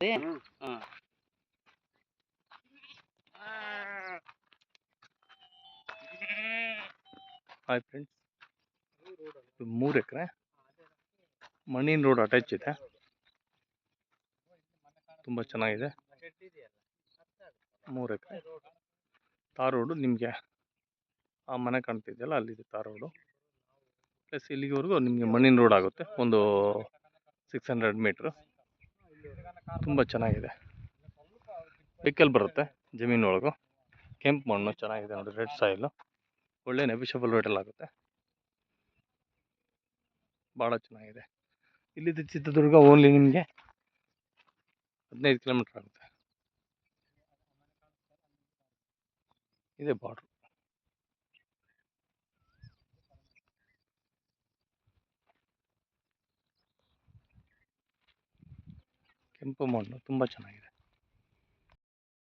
Hi friends ಇದು ಮೂರು ಎಕರೆ. ಮಣ್ಣಿನ ರೋಡ್ ಅಟ್ಯಾಚ್ ಇದೆ. ತುಂಬ ಚೆನ್ನಾಗಿದೆ. ಮೂರು ಎಕರೆ. ತಾರ್ ರೋಡು ನಿಮಗೆ ಆ ಮನೆ ಕಾಣ್ತಿದೆಯಲ್ಲ ಅಲ್ಲಿದೆ ತಾರ್ ರೋಡು ಪ್ಲಸ್ ಇಲ್ಲಿಗೆವರೆಗೂ ನಿಮಗೆ ಮಣ್ಣಿನ ರೋಡ್ ಆಗುತ್ತೆ. ಒಂದು ಸಿಕ್ಸ್ ಹಂಡ್ರೆಡ್ ಮೀಟ್ರು ತುಂಬ ಚೆನ್ನಾಗಿದೆ. ವೆಹಿಕಲ್ ಬರುತ್ತೆ ಜಮೀನು ಕೆಂಪು ಮಣ್ಣು ಚೆನ್ನಾಗಿದೆ ನೋಡಿ ರೆಡ್ ಸಾಯಿಲು ಒಳ್ಳೆ ನೆಬಿಷಬಲ್ ರೇಟಲ್ಲಿ ಆಗುತ್ತೆ. ಭಾಳ ಚೆನ್ನಾಗಿದೆ. ಇಲ್ಲಿದ್ದ ಚಿತ್ರದುರ್ಗ ಓನ್ಲಿ ನಿಮಗೆ ಹದಿನೈದು ಕಿಲೋಮೀಟ್ರ್ ಆಗುತ್ತೆ. ಇದೆ ಬಾರ್ಡ್ರು ಕೆಂಪು ಮಣ್ಣು ತುಂಬ ಚೆನ್ನಾಗಿದೆ.